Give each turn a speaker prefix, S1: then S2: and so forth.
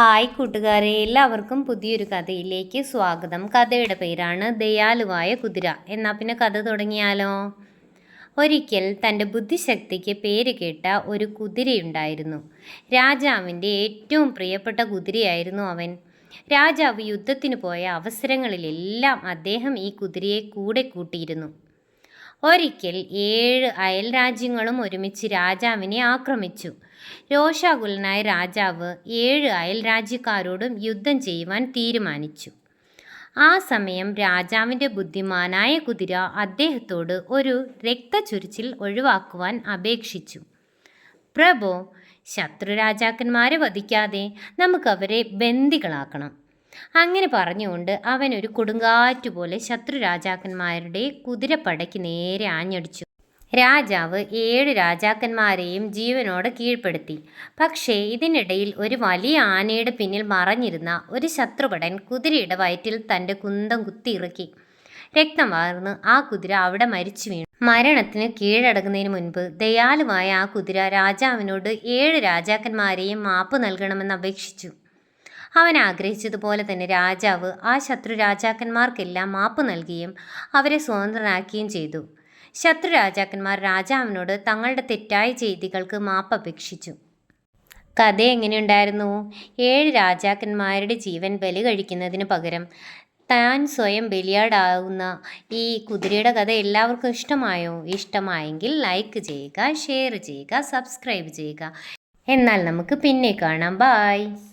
S1: Hi കൂട്ടുകാരെ എല്ലാവർക്കും പുതിയൊരു കഥയിലേക്ക് സ്വാഗതം. കഥയുടെ പേരാണ് ദയാലുവായ കുതിര. എന്നാ പിന്നെ കഥ തുടങ്ങിയാലോ? ഒരിക്കൽ തന്റെ ബുദ്ധിശക്തിക്ക് പേര് കേട്ട ഒരു കുതിരയുണ്ടായിരുന്നു. രാജാവിന്റെ ഏറ്റവും പ്രിയപ്പെട്ട കുതിരയായിരുന്നു അവൻ. രാജാവ് യുദ്ധത്തിന് പോയ അവസരങ്ങളിലെല്ലാം അദ്ദേഹം ഈ കുതിരയെ കൂടെ കൂട്ടിയിരുന്നു. ഒരിക്കൽ ഏഴ് അയൽ രാജ്യങ്ങളും ഒരുമിച്ച് രാജാവിനെ ആക്രമിച്ചു. രോഷാകുലനായ രാജാവ് ഏഴ് അയൽ രാജ്യക്കാരോടും യുദ്ധം ചെയ്യുവാൻ തീരുമാനിച്ചു. ആ സമയം രാജാവിന്റെ ബുദ്ധിമാനായ കുതിര അദ്ദേഹത്തോട് ഒരു രക്തചൊരിച്ചിൽ ഒഴിവാക്കുവാൻ അപേക്ഷിച്ചു. പ്രഭോ ശത്രു രാജാക്കന്മാരെ വധിക്കാതെ നമുക്കവരെ ബന്ദികളാക്കണം. അങ്ങനെ പറഞ്ഞുകൊണ്ട് അവൻ ഒരു കൊടുങ്കാറ്റുപോലെ ശത്രു രാജാക്കന്മാരുടെ കുതിരപ്പടയ്ക്ക് നേരെ ആഞ്ഞടിച്ചു. രാജാവ് ഏഴ് രാജാക്കന്മാരെയും ജീവനോടെ കീഴ്പ്പെടുത്തി. പക്ഷേ ഇതിനിടയിൽ ഒരു വലിയ ആനയുടെ പിന്നിൽ മറഞ്ഞിരുന്ന ഒരു ശത്രുപടൻ കുതിരയുടെ വയറ്റിൽ തന്റെ കുന്തം കുത്തിയിറക്കി. രക്തം വാർന്ന് ആ കുതിര അവിടെ മരിച്ചു വീണു. മരണത്തിന് കീഴടങ്ങുന്നതിന് മുൻപ് ദയാലുവായ ആ കുതിര രാജാവിനോട് ഏഴ് രാജാക്കന്മാരെയും മാപ്പ് നൽകണമെന്ന് അപേക്ഷിച്ചു. അവൻ ആഗ്രഹിച്ചതുപോലെ തന്നെ രാജാവ് ആ ശത്രു രാജാക്കന്മാർക്കെല്ലാം മാപ്പ് നൽകുകയും അവരെ സ്വതന്ത്രനാക്കുകയും ചെയ്തു. ശത്രു രാജാക്കന്മാർ രാജാവിനോട് തങ്ങളുടെ തെറ്റായ ചെയ്തികൾക്ക് മാപ്പ് അപേക്ഷിച്ചു. കഥ എങ്ങനെയുണ്ടായിരുന്നു? ഏഴ് രാജാക്കന്മാരുടെ ജീവൻ ബലി കഴിക്കുന്നതിന് പകരം താൻ സ്വയം ബലിയാടാവുന്ന ഈ കുതിരയുടെ കഥ എല്ലാവർക്കും ഇഷ്ടമായോ? ഇഷ്ടമായെങ്കിൽ ലൈക്ക് ചെയ്യുക ഷെയർ ചെയ്യുക സബ്സ്ക്രൈബ് ചെയ്യുക. എന്നാൽ നമുക്ക് പിന്നെ കാണാം. ബായ്